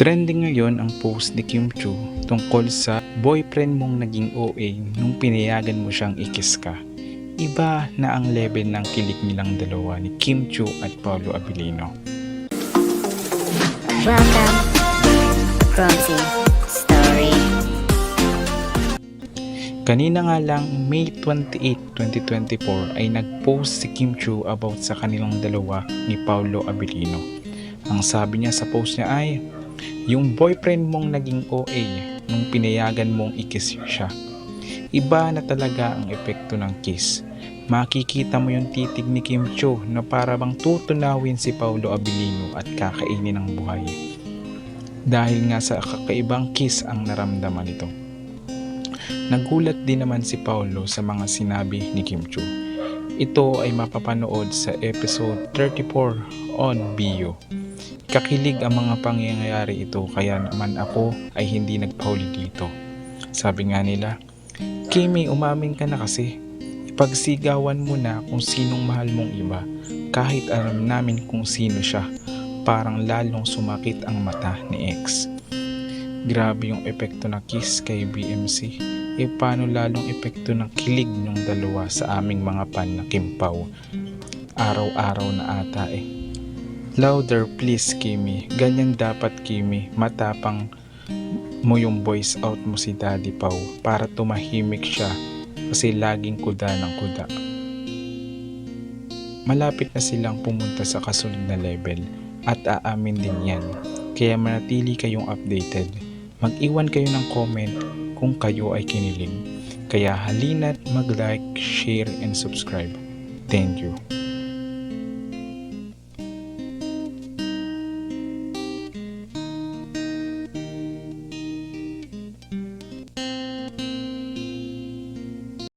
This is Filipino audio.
Trending ngayon ang post ni Kim Chu tungkol sa boyfriend mong naging OA nung pinayagan mo siyang ikis ka. Iba na ang level ng kilig nilang dalawa ni Kim Chu at Paulo Abilino. Welcome, Gromsy Story. Kanina nga lang, May 28, 2024 ay nag-post si Kim Chu about sa kanilang dalawa ni Paulo Abilino. Ang sabi niya sa post niya ay, yung boyfriend mong naging OA nung pinayagan mong ikis siya. Iba na talaga ang epekto ng kiss. Makikita mo yung titig ni Kim Chu na para bang tutunawin si Paulo Abilino at kakainin ng buhay. Dahil nga sa kakaibang kiss ang naramdaman nito. Nagulat din naman si Paulo sa mga sinabi ni Kim Chu. Ito ay mapapanood sa episode 34 on Bio. Kakilig ang mga pangyayari ito kaya naman ako ay hindi nagpahuli dito. Sabi nga nila, Kimi umamin ka na kasi. Ipagsigawan mo na kung sinong mahal mong iba kahit alam namin kung sino siya. Parang lalong sumakit ang mata ni ex. Grabe yung epekto na kiss kay BMC. E paano lalong epekto ng kilig ng dalawa sa aming mga pan na kimpaw. Araw-araw na ata eh. Louder please Kimi. Ganyan dapat Kimi. Matapang mo yung voice out mo si Daddy Pau para tumahimik siya kasi laging kuda ng kuda. Malapit na silang pumunta sa kasunod na level at aamin din yan. Kaya manatili kayong updated. Mag-iwan kayo ng comment kung kayo ay kinilig. Kaya halina't mag-like, share, and subscribe. Thank you.